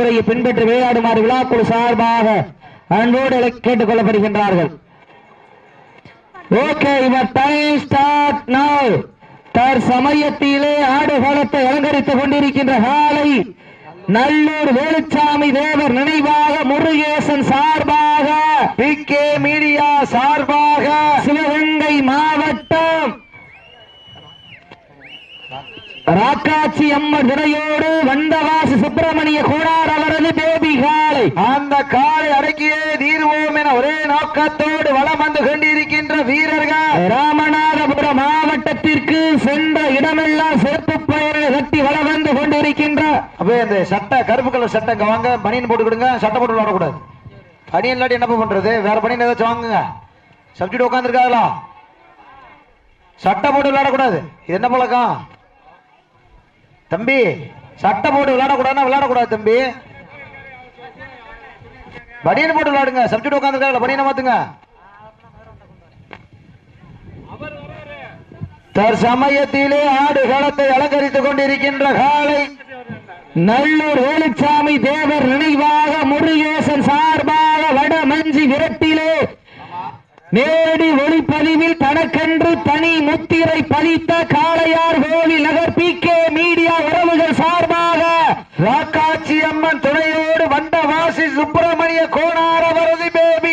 விதிமுறையை பின்பற்றி விளையாடுமாறு விழாக்குழு சார்பாக அன்போடு கேட்டுக் கொள்ளப்படுகின்றார்கள் ஓகே இவர் டைம் ஸ்டார்ட் நவ் தற்சமயத்திலே ஆடுகளத்தை அலங்கரித்துக் கொண்டிருக்கின்ற காலை நல்லூர் வேலுச்சாமி தேவர் நினைவாக முருகேசன் சார்பாக பி கே மீடியா சார்பாக சிவகங்கை மாவட்டம் ராக்காட்சி அம்மன் துணையோடு வந்தவாசி சுப்பிரமணிய கோடார் அவரது பேபி காலை. அந்த காலை அடக்கியே தீர்வோம் என ஒரே நோக்கத்தோடு வலம் வந்து கொண்டிருக்கின்ற வீரர்கள். ராமநாதபுரம் மாவட்டத்திற்கு சென்ற இடமெல்லாம் சிறப்பு பெயரை கட்டி வளம் வந்து கொண்டிருக்கின்ற அப்படியே இந்த சட்டை கருப்பு கலர் சட்டை இங்க வாங்க. பனியன் போட்டு கொடுங்க சட்டை போட்டு விளாடக்கூடாது பனியன் இல்லாட்டி என்ன பண்றது? வேற பனியன் ஏதாச்சும் வாங்குங்க. சப்ஜெக்ட் உட்காந்துருக்காங்களா சட்டை போட்டு விளையாடக்கூடாது இது என்ன பழக்கம்? தம்பி சட்டை போட்டு விளையாடக்கூடாதுன்னா விளையாடக்கூடாது தம்பி. பனியன் போட்டு விளையாடுங்க. சப்ஜெக்ட் உட்காந்துருக்காங்க பனியனை மாத்துங்க. தற்சமயத்திலே ஆடு காலத்தை அலங்கரித்துக் கொண்டிருக்கின்ற காலை நல்லூர் வேலுச்சாமி தேவர் நினைவாக முருகேசன் சார்பாக வடமஞ்சி விரட்டிலே நேரடி ஒளிப்பதிவில் தனக்கென்று தனி முத்திரை பதித்த காளையார் கோவில் நகர் பி கே மீடியா உறவுகள் சார்பாக ராக்காட்சி அம்மன் துணையோடு வண்டவாசி சுப்பிரமணிய கோணார வரதி பேபி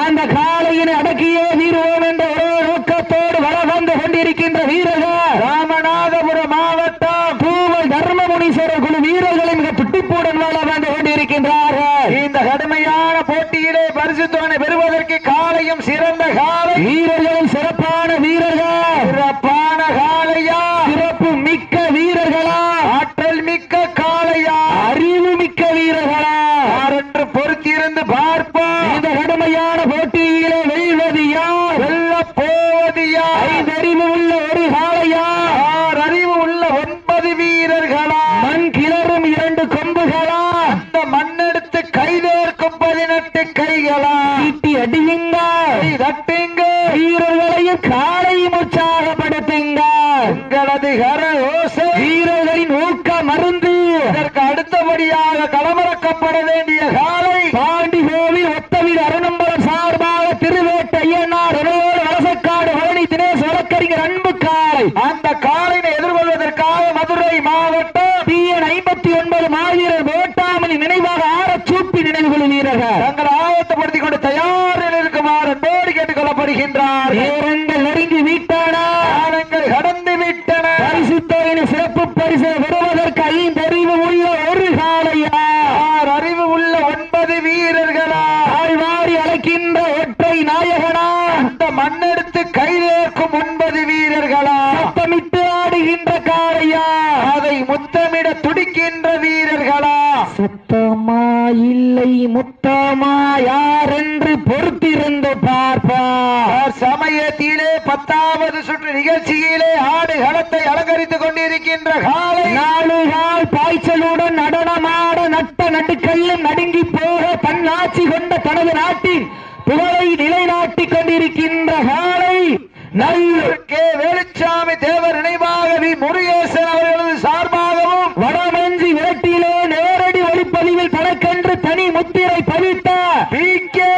அந்த காளையினை அடக்கியே வீறுவோம் என்ற ஒரே நோக்கத்தோடு வளம் வந்து கொண்டிருக்கின்ற வீரர்கள் ராமநாதபுரம் மாவட்டம் பூவல் தர்மமுனீஸ்வரர் குழு வீரர்களை மிக துட்டிப்புடன் வளம் வந்து கொண்டிருக்கின்றார்கள் இந்த கடுமையான போட்டியிலே பரிசு தொகை பெறுவதற்கு காலையும் சிறந்த காலை வீரர்களும் சிறப்பான வீரர்கள் சிறப்பான காளையா சிறப்பு மிக்க வீரர்களா ஆற்றல் மிக்க காளையா அறிவு மிக்க வீரர்களா யாரென்று பொறுத்திருந்து பார்ப்போம் இந்த கடுமையான போட்டியிலே வெல்வது யார் வெல்ல போவது யார் ஐந்தறிவு உள்ள ஒரு காளையா யார் அறிவு உள்ள ஒன்பது வீரர்களா மண் கிளறும் இரண்டு கொம்புகளா அந்த மண்ணெடுத்து கைதேர்க்கும் பதினெட்டு கைகளா ஈட்டி அடியுங்க கை தட்டுங்க வீரர்களையும் காலையும் உற்சாகப்படுத்துங்க உங்களது கர ஓசை வீரர்களின் ஊக்க மருந்து இதற்கு அடுத்தபடியாக களமிறக்கப்பட வேண்டிய காலை பாண்டி கோவில் ஒத்தவில் அருணம்பலம் சார்பாக திருவேட்ட ஐயனார் இடையோடு வலசக்காடு பழனி தினேஷ் வழக்கறிஞர் அன்பு காலை அந்த காலையை எதிர்கொள்வதற்காக மதுரை மாவட்டம் டிஎன் ஐம்பத்தி ஒன்பது வேட்டாமணி நினைவாக ஆரச்சூப்பி நினைவுகள் வீரர்கள் தங்களை ஆயத்தப்படுத்திக் கொண்டு தயாரில் இருக்குமாறு அன்போடு கேட்டுக் கொள்ளப்படுகின்றார் நேரங்கள் நெருங்கி விட்டன காலங்கள் கடந்து விட்டன பரிசு தொகையின் சிறப்பு பரிசு பெறுவதற்கு ஐந்தறிவு உள்ள ஒரு காலையா யார் அறிவு உள்ள ஒன்பது வீரர்களா ஆழ்வாரி அழைக்கின்ற ஒற்றை நாயகனா அந்த மண்ணெடுத்து கைதேர்க்கும் ஒன்பது வீரர்களா சத்தமிட்டு ஆடுகின்ற காளையா அதை முத்தமிட துடிக்கின்ற வீரர்களா சுத்தமா இல்லை முத்தமா யார் என்று பொறுத்திருந்து பார்ப்பா. யார் சமயத்திலே பத்தாவது சுற்று நிகழ்ச்சியிலே ஆடு களத்தை அலங்கரித்துக் கொண்டிருக்கின்ற காலை. நாலு கால் பாய்ச்சலுடன் நடனமாட நட்ட நடுக்கையும் நடுங்கி போக தன் ஆட்சி கொண்ட தனது நாட்டின் புகழை நிலைநாட்டிக் கொண்டிருக்கின்ற காலை. நல்லூர் கே. வேலுச்சாமி தேவர் நினைவாக வி. முருகேசன் அவர்களது சார்பாகவும் வடமஞ்சி விரட்டிலே நேரடி ஒளிப்பதிவில் தனக்கென்று தனி முத்திரை பதித்த பிகே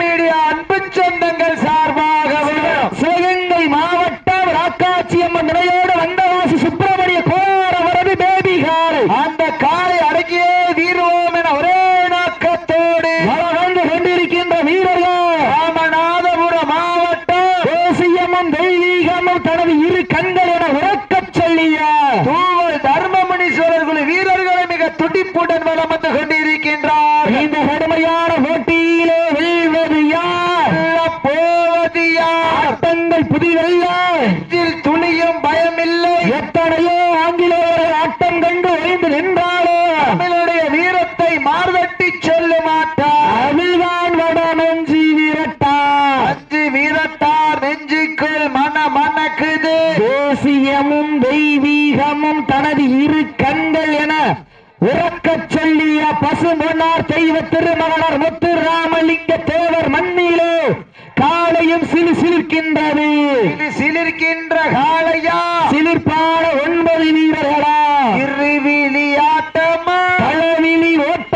மீடியா அன்பு சொந்தங்கள் சார்பாகவும் சிவகங்கை மாவட்டம் ராக்காட்சி அம்மன் நிலையோடு வந்தவாசி சுப்பிரமணிய கோர வரது பேபி காலை அந்த காலை அடக்கியே வீரோம் என ஒரே நோக்கத்தோடு வளம் வந்து கொண்டிருக்கின்ற வீரர்கள் ராமநாதபுரம் மாவட்டம் தேசியமும் தெய்வீகமும் தனது இரு கண்கள் என உறக்கச் சொல்லிய தூவல் தர்மமுனீஸ்வரர் குழு வீரர்களை மிக துடிப்புடன் வலம் வந்து கொண்டிருக்கின்றார் இந்த கடுமையான போட்டியிலே வெல்வது யார் வெல்லப் போவது யார் ஆட்டங்கள் புதிதல்ல துளியும் பயமில்லை. எத்தனையோ ஆங்கிலேயர்கள் ஆட்டம் கண்டு ஒழிந்து நின்றாலே. தமிழுடைய வீரத்தை மார்தட்டி சொல்ல மாட்டார் அதுதான் வடமஞ்சி விரட்டா அஞ்சு வீரத்தார் நெஞ்சுக்குள் மன மணக்குது. தேசியமும் தெய்வீகமும் தனது இரு கண்கள் என உறக்கச் சொல்லிய பசுமொன்னார் தெய்வ திருமகனர் முத்துராமலிங்க தேவர் மண்ணிலே காலையும் சிலு சிலிர்க்கின்றது இது சிலிர்க்கின்ற காளையா சிலிர்ப்பான ஒன்பது வீரர்களா இருவிழி ஆட்டமா பழவிழி ஓட்ட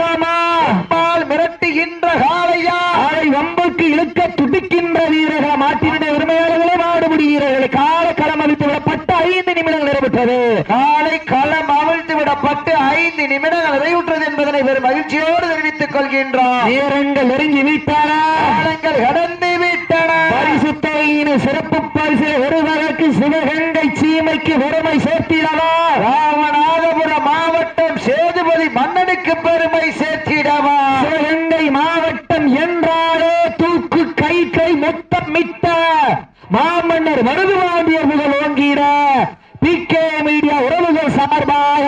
கொண்டிருக்கின்றது காலை களம் அவிழ்த்து விடப்பட்டு ஐந்து நிமிடங்கள் நிறைவுற்றது என்பதனை பெரும் மகிழ்ச்சியோடு தெரிவித்துக் கொள்கின்றோம். நேரங்கள் நெருங்கி விட்டன. காலங்கள் கடந்து விட்டன. பரிசு தொகையின் சிறப்பு பரிசு வருவதற்கு சிவகங்கை சீமைக்கு பெருமை சேர்த்திடவா? ராமநாதபுரம் மாவட்டம் சேதுபதி மன்னனுக்கு பெருமை சேர்த்திடவா சிவகங்கை மாவட்டம் என்றாலே தூக்கு கை கை மொத்தம் மிட்ட மாமன்னர் மருதுவாண்டியர் முதல் ஓங்கிட பி கே மீடியா உறவுகள் சார்பாக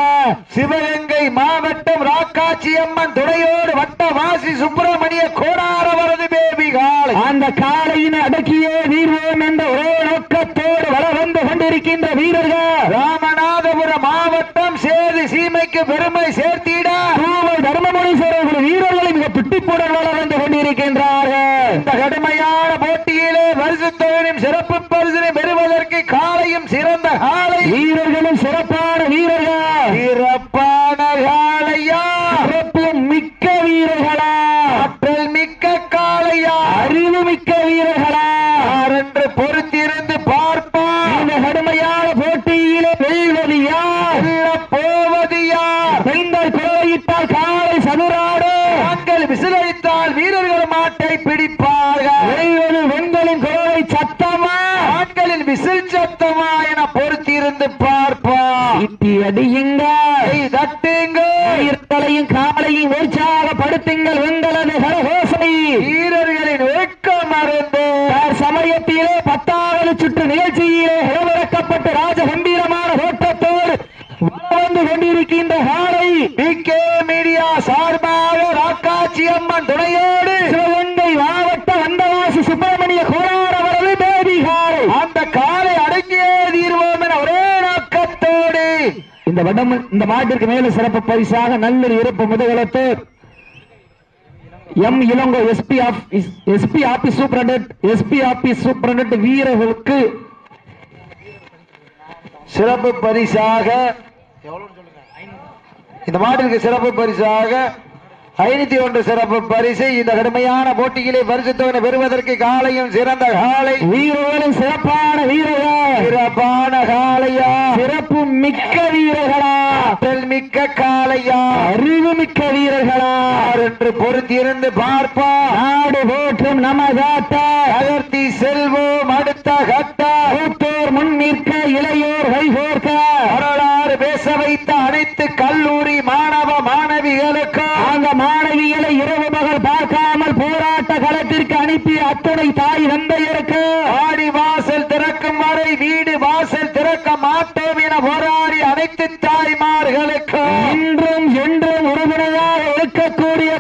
சிவகங்கை மாவட்டம் ராக்காச்சி அம்மன் துணையோடு வட்டவாசி சுப்பிரமணிய கோடாரவரது பேபி காலை அந்த காலையின் அடக்கியே வீர்வோம் என்ற ஒரே நோக்கத்தோடு வர வந்து கொண்டிருக்கின்ற வீரர்கள் ராமநாதபுரம் மாவட்டம் சேது சீமைக்கு பெருமை சேர்த்திட தூவல் தர்மமுனீஸ்வரர்கள் வீரர்களை மிக துட்டிப்புடன் வர வந்து கொண்டிருக்கின்றார்கள் இந்த கடுமையான போட்டியிலே பரிசுத்தவனும் சிறப்பு பரிசினை பெறுவதற்கு காலையும் சிறந்த காலை வீரர்களும் சிறப்பான வீரர்கள் சிறப்பான காலையா சிறப்பு மிக்க வீரர்களா ஆற்றல் மிக்க காளையா அறிவு மிக்க வீரர்களா யார் என்று பொறுத்திருந்து பார்ப்பான் இந்த கடுமையான போட்டியிலே வெல்வது யார் வெல்லப் போவது யார் பெண்கள் கோயிட்டால் காலை சதுராடு ஆண்கள் விசிலடித்தால் வீரர்கள் மாட்டை பிடிப்பார்கள். வெண்களின் கோவை சத்தமா? ஆண்களின் விசில் சத்தமா என பொறுத்திருந்து பார்ப்பான் இட்டி அடியுங்க. கை தட்டுங்கள். வீரர்களையும் காலையும் உற்சாகப்படுத்துங்கள் வெண்களது கரகோசை வீரர்களின் ஒழுக்கம் மறந்து தார் சமயத்திலே பத்தாவது சுற்று நிகழ்ச்சியிலே இளவரக்கப்பட்டு ராஜகம்பீரமான ஓட்டத்தோடு வந்து கொண்டிருக்கின்ற காலை பிகே மீடியா சார்பாக ராக்காச்சி அம்மன் துணையோடு சிவகங்கை மாவட்ட வந்தவாசி சுப்பிரமணிய கோளார் அவரது பேபி காலை அந்த காலை அடங்கியே தீர்வோம் என ஒரே நோக்கத்தோடு இந்த வடம் இந்த மாட்டிற்கு மேல சிறப்பு பரிசாக நல்ல இருப்பு முதுகலத்து M Ilango SP SP office superintendent SP office superintendent வீரர்களுக்கு சிறப்பு பரிசாக இந்த மாட்டிற்கு சிறப்பு பரிசாக ஐநூத்தி ஒன்று சிறப்பு பரிசு இந்த கடுமையான போட்டியிலே பரிசு தொகை பெறுவதற்கு காலையும் சிறந்த காலை. வீரர்களும் சிறப்பான வீரர்கள். மிக்க வீரர்களா. ஆற்றல் மிக்க காளையா. அறிவு மிக்க வீரர்களா என்று பொறுத்திருந்து பார்ப்போம் நாடு போற்றும் நமதாட்ட நகர்த்தி செல்வோம் அடுத்த கட்ட. மூத்தோர் முன் நிற்க இளையோர் கைகோர்க்க வரலாறு பேச வைத்த அனைத்து கல்லூரி மாணவ மாணவிகளுக்கும் அந்த மாணவிகளை இரவு பகல் பார்க்காமல் போராட்ட களத்திற்கு அனுப்பி அத்துணை தாய் தந்தையருக்கு. ஆடி வாசல் திறக்கும் வரை வீடு வாசல் திறக்க மாட்டோம் என அனைத்து தாய்மார்களுக்கும் இன்றும் என்றும் உறுதுணையாக இருக்கக்கூடிய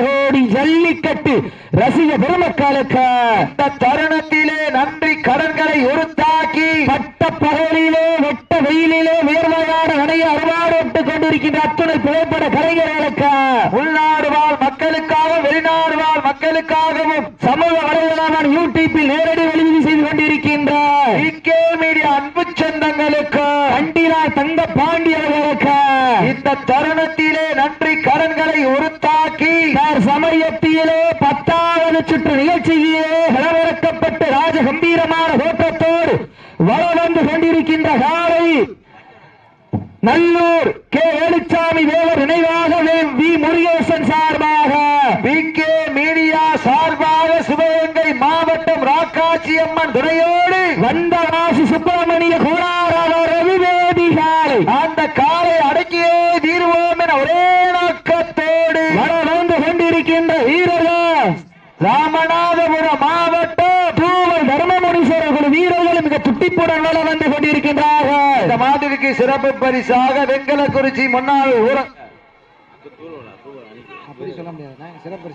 கோடி ஜல்லிக்கட்டு ரசிக பெருமக்களுக்கு இந்த தருணத்திலே நன்றி கடன்களை உருத்தாக்கி பட்ட பகலிலே வெட்ட வெயிலிலே வேர்வையான அணைய அறுவாடோட்டு கொண்டிருக்கின்ற அத்துணை புகைப்பட கலைஞர்களுக்கு உள்நாடு வாழ் மக்களுக்காகவும் வெளிநாடு வாழ் மக்களுக்காகவும் சமூக வலைதளமான யூடியூப்பில் நேரடி வெளியீடு செய்து கொண்டிருக்கின்ற இக்கே மீடியா அன்பு சொந்தங்களுக்கு தங்க பாண்டியர்களுக்கு இந்த தருணத்திலே நன்றி கடன்களை உருத்தாக்கி சார் சமயத்திலே பத்தாவது சுற்று நிகழ்ச்சியிலே கலவரக்கப்பட்டு ராஜ கம்பீரமான தோற்றத்தோடு வள வந்து கொண்டிருக்கின்ற காலை நல்லூர் கே. வேலுச்சாமி தேவர் நினைவாக வி. முருகேசன் சார்பாக. பிகே மீடியா சார்பாக சிவகங்கை மாவட்டம் ராக்காச்சி அம்மன் துணையோடு வந்தவாசி சுப்பிரமணிய கோளாரவர் ரவிவேதி காலை அந்த காலை அடக்கியே தீர்வோம் என ஒரே நோக்கத்தோடு வள வந்து கொண்டிருக்கின்ற வீரர்கள். ராமநாதபுரம் மாவட்டம் தூவல் தர்மமுனீஸ்வரர் வீரர்கள் மிக துட்டிப்புடன் வள வந்து கொண்டிருக்கின்றார்கள். இந்த மாதிரிக்கு சிறப்பு பரிசாக வெங்கலக்குறிச்சி முன்னாள் ஊர அப்படி சொல்ல முடியாது. சிறப்பு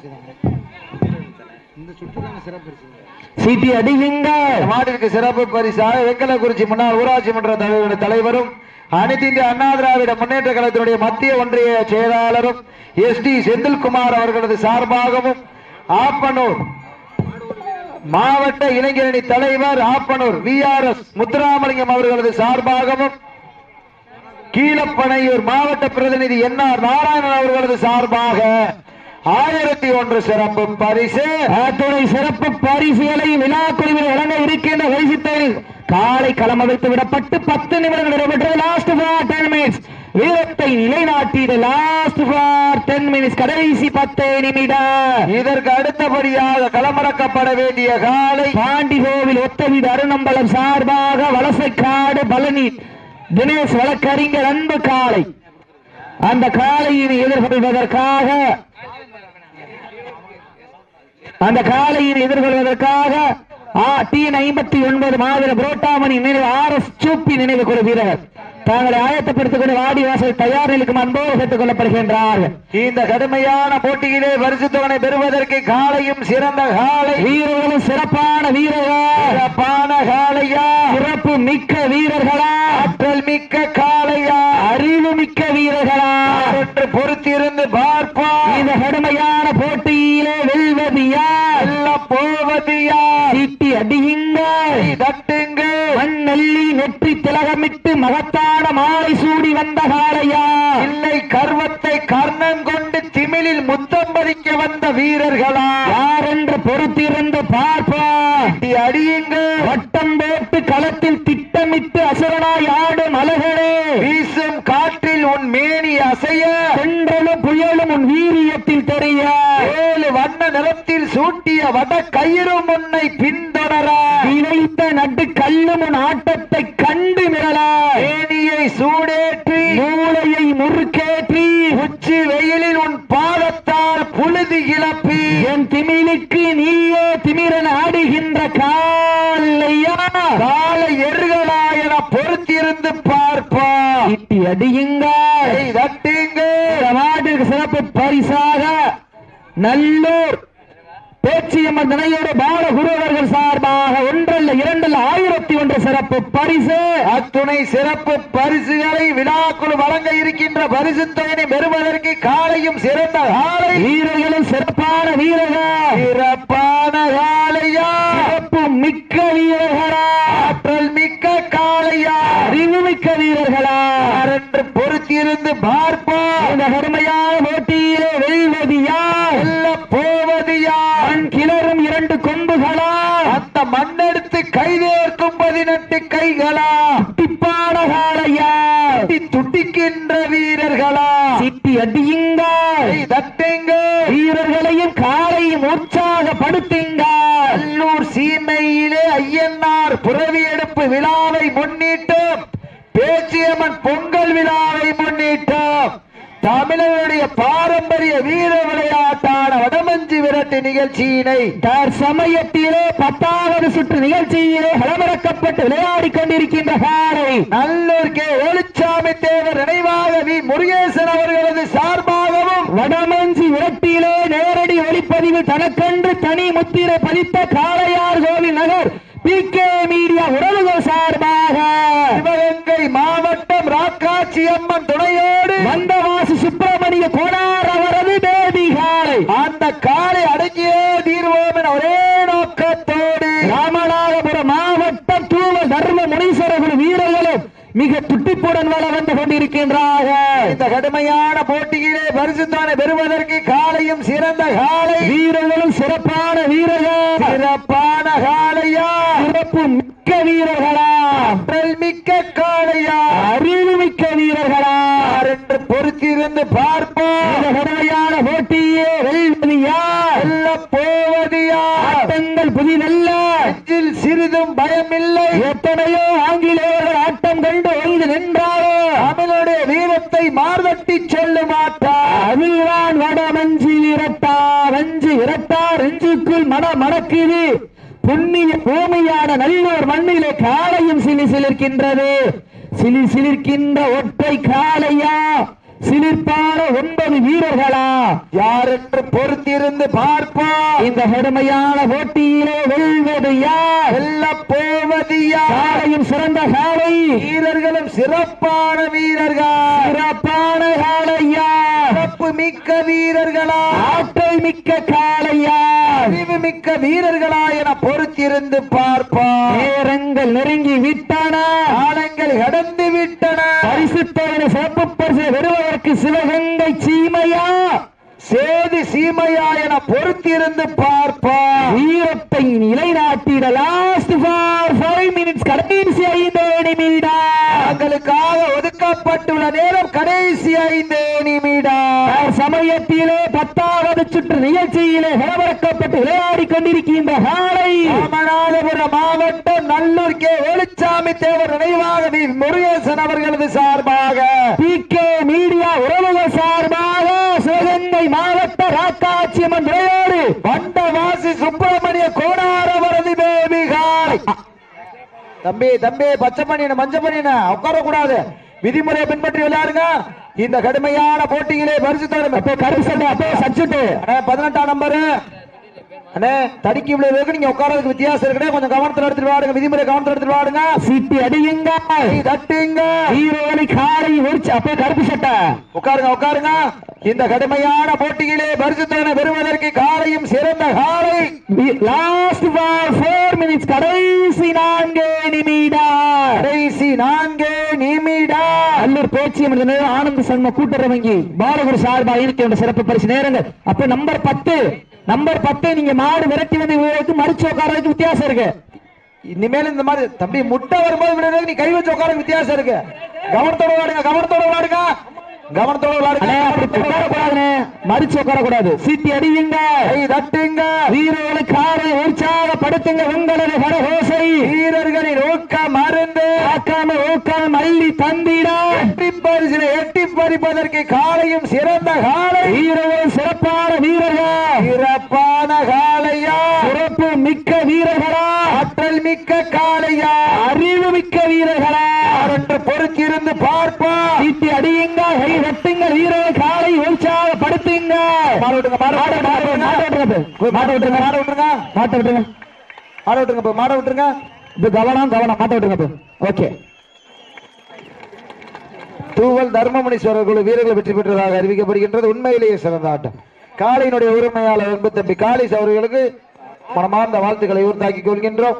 இந்த சீட்டி மாட்டிற்கு பரிசாக வெங்கலக்குறிச்சி முன்னாள் ஊராட்சி மன்ற தலைவர் தலைவரும் அனைத்து இந்திய அண்ணா திராவிட முன்னேற்ற கழகத்தினுடைய மத்திய ஒன்றிய செயலாளரும் எஸ் டி செந்தில்குமார் அவர்களது சார்பாகவும் ஆப்பனூர் மாவட்ட இளைஞரணி தலைவர் Appanur V R S Muthuramalingam அவர்களது சார்பாகவும் கீழப்பனையூர் மாவட்ட பிரதிநிதி என் ஆர் நாராயணன் அவர்களது சார்பாக ஆயிரத்தி ஒன்று சிறப்பு பரிசு. அத்துணை சிறப்பு பரிசுகளை விழா குழுவில் வழங்க இருக்கின்ற வைசித்தல் காலை களம் அமைத்து விடப்பட்டு பத்து நிமிடங்கள் நடைபெற்றது. லாஸ்ட் ஃபார் டென் மினிட்ஸ் வீரத்தை நிலைநாட்டியது லாஸ்ட் ஃபார் டென் மினிட்ஸ் கடைசி பத்து நிமிடம். இதற்கு அடுத்தபடியாக களமிறக்கப்பட வேண்டிய காலை பாண்டி கோவில் ஒத்தவீடு அருணம்பலம் சார்பாக வலசைக்காடு பழனி. தினேஷ் வழக்கறிஞர் அன்பு காளை அந்த காளையினை எதிர்கொள்வதற்காக அந்த காளையினை எதிர்கொள்வதற்காக டி ஐம்பத்தி ஒன்பது மாவீர புரோட்டாமணி நினைவு ஆர் எஸ் சூப்பி நினைவு வீரர் தாங்களை ஆயத்தப்படுத்திக் கொண்டு வாடி வாசல் தயார் நிலைக்கும் அன்போடு கேட்டுக் கொள்ளப்படுகின்றார்கள் இந்த கடுமையான போட்டியிலே பரிசுத்தவனை பெறுவதற்கு காலையும் சிறந்த காலை. வீரர்களும் சிறப்பான வீரர்கள். சிறப்பான காளையா சிறப்பு மிக்க வீரர்களா? ஆற்றல் மிக்க காளையா அறிவு மிக்க வீரர்களா? என்று பொறுத்திருந்து பார்ப்போம் இந்த கடுமையான போட்டியிலே வெல்வது யார் வெல்ல போவது யார் சீட்டி அடியுங்கள் தட்டுங்க மண்ணள்ளி நெற்றி திலகமிட்டு மகத்தான மாலை சூடி வந்த காளையா? இல்லை கர்வத்தை கர்ணம் கொண்டு திமிழில் முத்தம் பதிக்க வந்த வீரர்களா? யார் என்று பொறுத்திருந்து பார்ப்போம் அடியுங்கள். வட்டம் போட்டு களத்தில் திட்டமிட்டு அசுரனாய் ஆடும் அழகனே. வீசும் தட்டுங்க மாட்டிற்கு சிறப்பு பரிசாக நல்லூர் பேச்சியம்மன் நினையோடு பாலகுரு அவர்கள் சார்பாக ஒன்றல்ல இரண்டல்ல ஆயிரத்தி ஒன்று சிறப்பு பரிசு. அத்துணை சிறப்பு பரிசுகளை விழாக்குழு வழங்க இருக்கின்ற பரிசு தொகையை பெறுவதற்கு காலையும் சிறந்த காலை. வீரர்களும் சிறப்பான வீரர்கள். சிறப்பான காலையா. சிறப்பு மிக்க வீரர்களா. ஆற்றல் மிக்க காளையா? அறிவு மிக்க வீரர்களா? என்று பொறுத்திருந்து பார்ப்போம். இந்த கடுமையான போட்டியிலே வெல்வது யார் வெல்ல போவது யார் மண் கிளறும் இரண்டு கொம்புகளா அந்த மண்ணெடுத்து கைதேர்க்கும் பதினெட்டு கைகளா திப்பான காளையா துட்டி துட்டிக்கின்ற வீரர்களா சிட்டி அடியுங்கள் கை தட்டுங்க வீரர்களையும் காலையும் உற்சாகப்படுத்துங்கள் நல்லூர் சீமையிலே ஐயனார் புறவி எடுப்பு விழாவை முன்னிட்டு பேச்சியம்மன் பொங்கல் விழாவை முன்னிட்டு தமிழர்களுடைய பாரம்பரிய வீர விளையாட்டான வடமஞ்சி நிகழ்ச்சியினை தற்சமயத்திலே பத்தாவது சுற்று நிகழ்ச்சியிலே களமிறக்கப்பட்டு விளையாடி கொண்டிருக்கின்ற காலை நல்லூர் கே. வேலுச்சாமி தேவர் நினைவாக வி. முருகேசன் அவர்களது சார்பாகவும் வடமஞ்சி விரட்டியிலே நேரடி ஒளிப்பதிவு தனக்கென்று தனி முத்திரை பதித்த காளையார் கோவில் நகர் பி கே மீடியா உறவுகள் சார்பாக சிவகங்கை மாவட்டம் ராக்காட்சி அம்மன் துணையோடு வந்தவாசி சுப்பிரமணிய கோனார் அவரது பேபி காலை. அந்த காலை அடங்கியே தீர்வோம் என ஒரே நோக்கத்தோடு ராமநாதபுரம் மாவட்டம் தூவல் தர்ம முனீஸ்வரகுரு வீரர்களும் மிக துட்டிப்புடன் வள வந்து கொண்டிருக்கின்றார்கள். இந்த கடுமையான போட்டியிலே பரிசுத்தானை பெறுவதற்கு காலையும் சிறந்த காலை. வீரர்களும் சிறப்பான வீரர்கள். சிறப்பான காளையா சிறப்பு மிக்க வீரர்களா? மிக்க காளையா? அறிவு மிக்க வீரர்களா? என்று பொறுத்திருந்து பார்ப்போம். கடுமையான போட்டியே வெல்வது யார்? போவது யார்? ஆட்டங்கள் புதிதல்ல நெஞ்சில் சிறிதும் பயமில்லை எத்தனையோ ஆங்கிலேயர்கள் ஆட்டம் கண்டு ஒய்து நின்றாரோ தமிழுடைய வீரத்தை மார்தட்டி செல்ல மாட்டார் அதுதான் வட மஞ்சி விரட்டா வஞ்சி விரட்டா ரெஞ்சுக்குள் மன மணக்குது புண்ணிய பூமியான நல்லூர் மண்ணிலே காளையும் சிலி சிலிர்க்கின்றது சிலி சிலிர்க்கின்ற ஒற்றை காளையா? சிலிர்ப்பான ஒன்பது வீரர்களா? யார் என்று பொறுத்திருந்து பார்ப்போம். இந்த கடுமையான போட்டியிலே வெல்வது யார்? வெல்ல போவது யார்? காளையும் சிறந்த காளை. வீரர்களும் சிறப்பான வீரர்கள். சிறப்பான காளையா? சிறப்பு மிக்க வீரர்களா? ஆற்றல் மிக்க காளையா? அறிவு மிக்க வீரர்களா என பொறுத்திருந்து பார்ப்போம் நேரங்கள் நெருங்கி விட்டன. காலங்கள் கடந்து விட்டன. பரிசு தொகையை சிறப்பு பரிசு பெறுவதற்கு சிவகங்கை சீமையா? சேதி சீமையா என பொறுத்திருந்து பார்ப்பார் வீரத்தை நிலைநாட்டிட லாஸ்ட் ஃபார் ஃபைவ் மினிட்ஸ் கடைசி ஐந்து நிமிடம். தங்களுக்காக ஒதுக்கப்பட்டுள்ள நேரம் கடைசி ஐந்து நிமிடம். சமயத்திலே பத்தாவது சுற்று நிகழ்ச்சியிலே விளவரக்கப்பட்டு விளையாடி கொண்டிருக்கின்ற காலை ராமநாதபுரம் மாவட்டம் நல்லூர் கே. வேலுச்சாமி தேவர் நினைவாக முருகேசன் அவர்களது சார்பாக. பி. கே. மீடியா உறவுகள் சார்பாக சிவகங்கை மாவட்ட ராக்காட்சியம்மன் விளையாடு வண்டவாசி சுப்பிரமணிய கோடாரவரதி பேபிகார் தம்பி தம்பி பச்சை பண்ணின மஞ்ச பண்ணின உட்கார கூடாது விதிமுறையை பின்பற்றி விளையாடுங்க. இந்த கடுமையான போட்டியிலே பரிசு தரும். பதினெட்டாம் நம்பரு அண்ணே தடிக்கு இவ்வளவு இருக்கு நீங்க உட்காரதுக்கு வித்தியாசம் இருக்குண்ணே கொஞ்சம் கவனத்துல எடுத்துட்டு வாடுங்க. விதிமுறை கவனத்துல எடுத்துட்டு வாடுங்க. சிட்டி அடியுங்க. தட்டுங்க. ஹீரோனி காலை ஒடிச்சு அப்போ கருப்பு சட்டை. உட்காருங்க உட்காருங்க. இந்த கடுமையான போட்டியிலே பரிசு தருணை பெறுவதற்கு காலையும் சிறந்த காலை. லாஸ்ட் ஃபார் ஃபோர் மினிட்ஸ் கடைசி நான்கு நிமிடம் கடைசி நான்கு நிமிடம் அல்லூர் பேச்சியம் என்ற ஆனந்த சன்ம கூட்டுறவு வங்கி பாலகுரு சார்பாக இருக்கின்ற சிறப்பு பரிசு நேரங்கள். அப்ப நம்பர் பத்து நம்பர் பத்து நீங்க மாடு விரட்டி வந்து வீரருக்கு மறிச்சு உட்காரதுக்கு வித்தியாசம் இருக்கு. இனிமேல் இந்த மாதிரி தம்பி முட்டை வரும்போது நீ கை வச்சு உட்கார வித்தியாசம் இருக்கு. கவனத்தோட விளையாடுங்க கவனத்தோட விளையாடுங்க. கவனத்தோட மறிச்சு உட்கார கூடாது சீட்டி அடியுங்க. தட்டுங்க. வீரர்களை காரை உற்சாகப்படுத்துங்க. உங்களது கரகோசை வீரர்களின் ஊக்கம் மருந்து. ஆக்காம ஊக்காம மல்லி தந்திட. வெற்றி பரிசினை எட்டி பறிப்பதற்கு காலையும் சிறந்த காலை. வீரர்கள் சிறப்பான வீரர்கள் சிறப்பான காலையா. சிறப்பு மிக்க வீரர்களா. ஆற்றல் மிக்க காலையா. அறிவு மிக்க வீரர்களா. என்று பொறுத்திருந்து பார்ப்பா சீட்டி அடியுங்க. கை வெட்டுங்க வீரர்கள் காலை உற்சாகப்படுத்துங்க. மாடு விட்டுங்க மாடு விட்டுங்க, மாடு விட்டுருங்க மாடு மாட்ட விட்டுருங்க மாடு மாடு விட்டுருங்க இப்ப கவனம் கவனம். மாட்ட விட்டுருங்க ஓகே. தூவல் தர்மமுனீஸ்வரர் குழு வீரர்கள் வெற்றி பெற்றதாக அறிவிக்கப்படுகின்றது. உண்மையிலேயே சிறந்த ஆட்டம். காளையினுடைய உரிமையாளர் அன்பு தம்பி காளிஸ் அவர்களுக்கு மனமார்ந்த வாழ்த்துக்களை உருத்தாக்கிக் கொள்கின்றோம்.